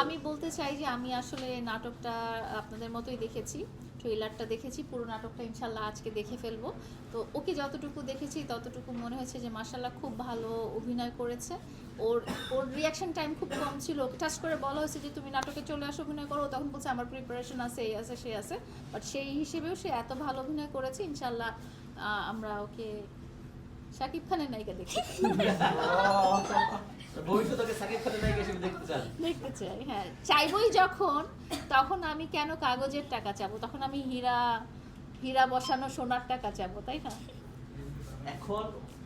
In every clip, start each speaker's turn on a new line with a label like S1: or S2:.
S1: আমি বলতে চাই যে আমি আসলে নাটকটা আপনাদের মতোই দেখেছি ট্রেলারটা দেখেছি পুরো নাটকটা ইনশাল্লাহ আজকে দেখে ফেলব। তো ওকে যতটুকু দেখেছি ততটুকু মনে হয়েছে যে মাসাল্লাহ খুব ভালো অভিনয় করেছে। ওর ওর রিয়াকশন টাইম খুব কম ছিল। টাচ করে বলা হয়েছে যে তুমি নাটকে চলে আসো অভিনয় করো। তখন বলছে আমার প্রিপারেশন আছে এই আছে সে আছে। বাট সেই হিসেবেও সে এত ভালো অভিনয় করেছে ইনশাল্লাহ আমরা ওকে শাকিব খানের নায়িকা দেখি
S2: ভবিষ্যতে সাকিব খানের নায়িকা হিসেবে দেখতে চান?
S1: দেখতে চাই হ্যাঁ। চাইবই যখন তখন আমি কেন কাগজের টাকা চাবো? তখন আমি হীরা হীরা বসানো সোনার টাকা চাবো তাই না?
S2: এখন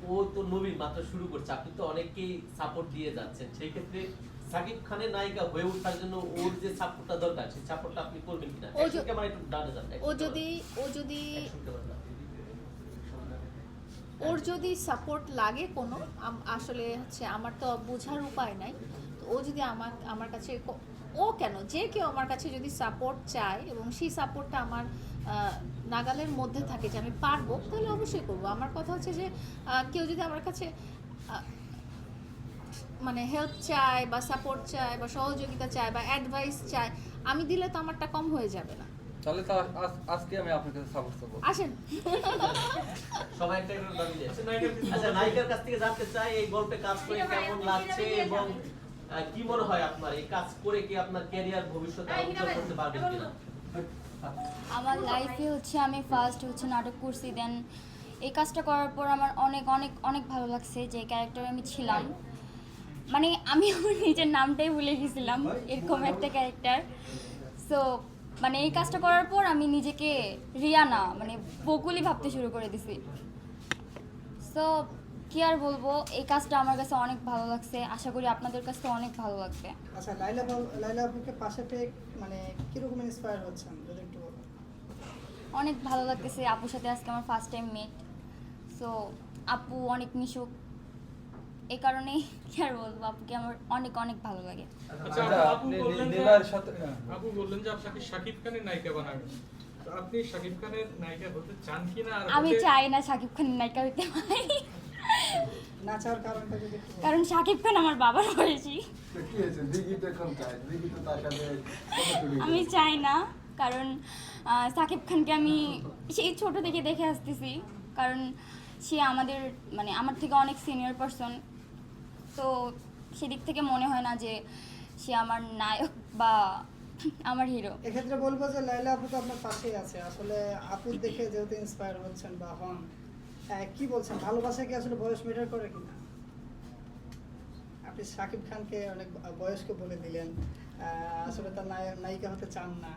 S2: ও তো নবীন মাত্র শুরু করছে। আপনি তো অনেককেই সাপোর্ট দিয়ে যাচ্ছেন। সেই ক্ষেত্রে সাকিব খানের নায়িকা হয়ে ওঠার জন্য ওর যে সাপোর্টটা দরকার সেই সাপোর্টটা আপনি করবেন কিনা?
S1: ও য-
S2: একশো ক্যামেরা একটু ডানে
S1: ও যদি ও যদি। ওর যদি সাপোর্ট লাগে কোনো আসলে হচ্ছে আমার তো বোঝার উপায় নাই তো ও যদি আমার আমার কাছে ও কেন? যে কেউ আমার কাছে যদি সাপোর্ট চায় এবং সেই সাপোর্টটা আমার নাগালের মধ্যে থাকে যে আমি পারব তাহলে অবশ্যই করব। আমার কথা হচ্ছে যে কেউ যদি আমার কাছে মানে হেল্প চায় বা সাপোর্ট চায় বা সহযোগিতা চায় বা অ্যাডভাইস চায় আমি দিলে তো আমারটা কম হয়ে যাবে না।
S3: তাহলে আজকে আমি আপনার কাছে সাপোর্ট করব।
S1: আসেন।
S2: সবাই একটা করে দাবি দিয়েছে। আচ্ছা নায়িকার কাছ থেকে জানতে চাই এই গল্পে কাজ করে কেমন লাগছে এবং কি মনে হয় আপনার? এই কাজ করে কি আপনার ক্যারিয়ার ভবিষ্যতে উজ্জ্বল করতে পারবেন কিনা?
S4: আমার লাইফে হচ্ছে আমি ফার্স্ট হচ্ছে নাটক করছি দেন এই কাজটা করার পর আমার অনেক অনেক অনেক ভালো লাগছে যে ক্যারেক্টারে আমি ছিলাম। মানে আমি আমার নিজের নামটাই ভুলে গেছিলাম এরকম একটা ক্যারেক্টার সো মানে এই কাজটা করার পর আমি নিজেকে রিয়ানা মানে বকুলি ভাবতে শুরু করে দিছি। সো কি আর বলব এই কাজটা আমার কাছে অনেক ভালো লাগছে। আশা করি আপনাদের কাছে অনেক ভালো লাগবে।
S5: আচ্ছা লাইলা লাইলা আপুকে পাশে পেয়ে মানে কীরকম ইন্সপায়ার হচ্ছেন যদি একটু বলেন?
S4: অনেক ভালো লাগতেছে। আপুর সাথে আজকে আমার ফার্স্ট টাইম মিট সো আপু অনেক মিশুক। এই কারণে কি আর বলব আপুকে আমার অনেক অনেক ভালো লাগে।
S6: আচ্ছা,
S3: আচ্ছা,
S6: আপু
S3: আপনি
S6: বললেন যে-
S3: হ্যাঁ।
S6: আপু বললেন যে আপনাকে শাকিব খানের নায়িকা বানাবেন। তো আপনি শাকিব খানের নায়িকা হতে চান কিনা আর
S4: আমি চাই না শাকিব খানের নায়িকা হইতে পারি।
S5: না চাওয়ার কারণটা যদি একটু
S4: কারণ শাকিব খান আমার বাবার বয়সী।
S7: তো কি হয়েছে? দিঘি তো এখন চাই। দিঘি তো তার সাথে
S4: আমি চাই না কারণ শাকিব খানকে আমি সেই ছোট থেকে দেখে আসতেছি। কারণ সে আমাদের মানে আমার থেকে অনেক সিনিয়র পারসন তো সেদিক থেকে মনে হয় না যে সে আমার নায়ক বা আমার হিরো।
S5: এক্ষেত্রে বলব যে লাইলা আপু তো আপনার পাশেই আছে। আসলে আপুর দেখে যেহেতু ইন্সপায়ার হচ্ছেন বা হন আহ, কি বলছেন? ভালোবাসা কি আসলে বয়স মেটার করে কিনা? আপনি শাকিব খানকে অনেক বয়স্ক বলে দিলেন। আসলে তার নায়- নায়িকা হতে চান না।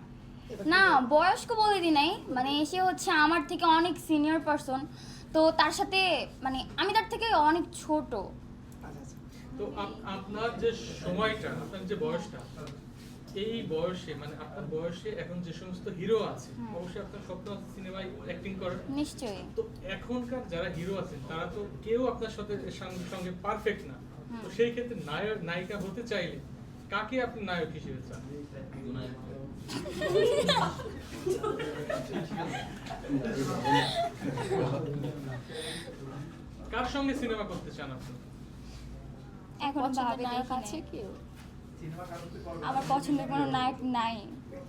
S4: না বয়স্ক বলে দি নাই। মানে সে হচ্ছে আমার থেকে অনেক সিনিয়র পারসন তো তার সাথে মানে আমি তার থেকে অনেক ছোট।
S6: তো আপনার যে সময়টা আপনার যে বয়সটা এই বয়সে মানে আপনার বয়সে এখন যে সমস্ত হিরো আছে অবশ্যই আপনার স্বপ্ন আছে সিনেমায় অ্যাক্টিং করার
S4: নিশ্চয়ই।
S6: তো এখনকার যারা হিরো আছেন তারা তো কেউ আপনার সাথে সঙ্গে- সঙ্গে পারফেক্ট না। তো সেই ক্ষেত্রে নায়ক নায়িকা হতে চাইলে কাকে আপনি নায়ক হিসেবে চান? কার সঙ্গে সিনেমা করতে চান আপনি?
S4: এখন ভাবে দেখি
S1: আছে। কেউ?
S4: আমার পছন্দের কোনো নায়ক নাই।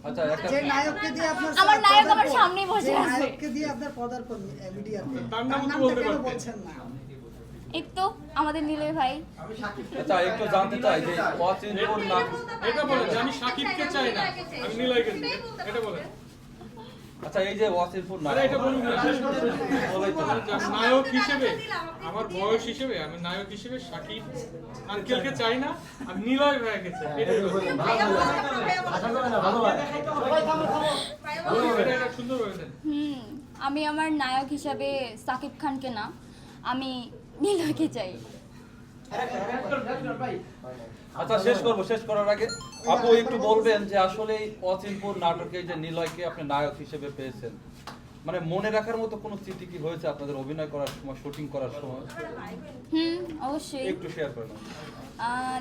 S3: আচ্ছা
S5: যে নায়ককে দিয়ে আপনার
S4: আমার নায়ক আমার সামনেই বসে আছে।
S5: নায়ককে দিয়ে আপনার পদার্পণ মিডিয়াতে
S6: তার
S5: তার
S6: তো বলতে
S5: কেন না?
S4: এই তো আমাদের নীলয় ভাই।
S3: আচ্ছা একটু জানতে চাই যে অচিনপুর নাটক
S6: এটা বলেন আমি সাকিবকে চাই না আমি নিলয়কে এটা বলেন
S3: আচ্ছা এই যে অচিনপুর
S6: আরে এটা বলুন না, শেষ করতে দিন।
S3: বলেই তো
S6: যে আমি নায়ক হিসেবে আমার বয়স হিসেবে আমি নায়ক হিসেবে সাকিব আঙ্কেলকে চাই না আমি নিলয় ভাইকে চাই।
S4: হুম আমি আমার নায়ক হিসাবে সাকিব খানকে না আমি নীলয়কে চাই।
S3: আচ্ছা শেষ করব শেষ করার আগে আপু একটু বলবেন যে আসলে অচিনপুর নাটকে যে নিলয়কে আপনি নায়ক হিসেবে পেয়েছেন মানে মনে রাখার মতো কোনো স্মৃতি কি হয়েছে আপনাদের অভিনয় করার সময় শুটিং করার সময়?
S4: হুম অবশ্যই।
S3: একটু শেয়ার করেন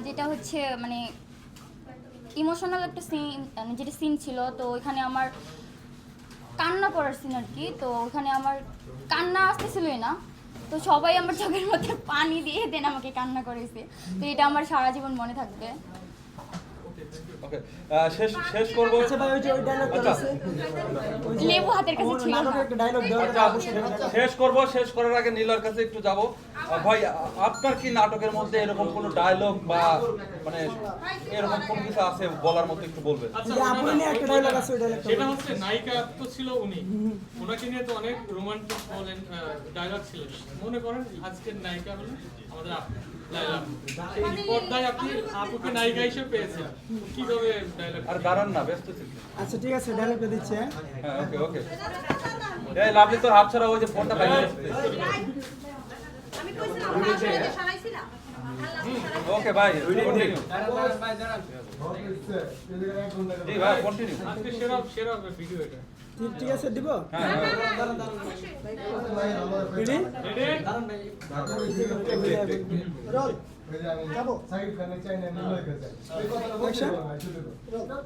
S4: যেটা হচ্ছে মানে ইমোশনাল একটা সিন মানে যেটা সিন ছিল তো ওইখানে আমার কান্না করার সিন আর কি তো ওখানে আমার কান্না আসতেছিলই না। তো সবাই আমার চোখের মধ্যে পানি দিয়ে দেন আমাকে কান্না করেছে। তো এটা আমার সারা জীবন মনে থাকবে।
S3: শেষ শেষ করব।
S8: আচ্ছা ভাই ওই যে ওই ডায়লগটা
S3: আচ্ছা।
S8: আছে
S4: লেবু হাতের কাছে ছিল।
S3: শেষ করব শেষ করার আগে নীলার কাছে একটু যাব। ভাই আপনার কি নাটকের মধ্যে এরকম কোনো ডায়লগ বা মানে এরকম কোন কিছু আছে বলার মতো একটু বলবেন?
S6: আচ্ছা,
S8: ডায়লগ
S6: সেটা হচ্ছে নায়িকা তো ছিল উনি। ওনাকে নিয়ে তো অনেক রোমান্টিক বলেন ডায়লগ ছিল। মনে করেন আজকের নায়িকা হলো আমাদের আপু, লায়লা আপু। এই পর্দায় আপনি আপুকে নায়িকা হিসেবে পেয়েছেন। কীভাবে ডায়লগ
S3: আর দাঁড়ান না ব্যস্ত ছিল
S8: আচ্ছা ঠিক আছে ডায়লগটা দিচ্ছি হ্যাঁ।
S3: হ্যাঁ ওকে ওকে এই লাভলি তোর হাত ছাড়া ওই যে ফোনটা পাই
S9: আমি কইছিলাম না আসলে যে সরাইছিলাম
S3: ওকে ভাই কন্টিনিউ ভাই কন্টিনিউ
S6: আজকে সেরা সেরা ভিডিও এটা।
S8: ঠিক- আছে দিব
S3: হ্যাঁ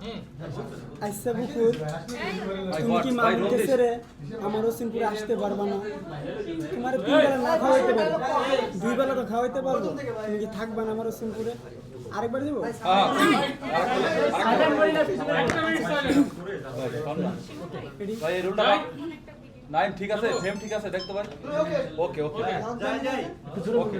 S3: হ্যাঁ
S8: আইসা বুকুর তুমি কি
S3: হোয়াট ভাই
S8: মামুনকে
S3: রোদিস
S8: ছেড়ে আমার সিনপুরে আসতে পারবা না তোমার তিন বেলা না খাওয়াইতে পারব দুই বেলা তো খাওয়াইতে পারব তুমি কি থাকবা না আমার সিনপুরে আরেকবার দিব
S3: ভাই এই রুলটা নাইন ঠিক আছে সেম ঠিক আছে দেখতে পাই ওকে ওকে
S5: যাই যাই
S3: ওকে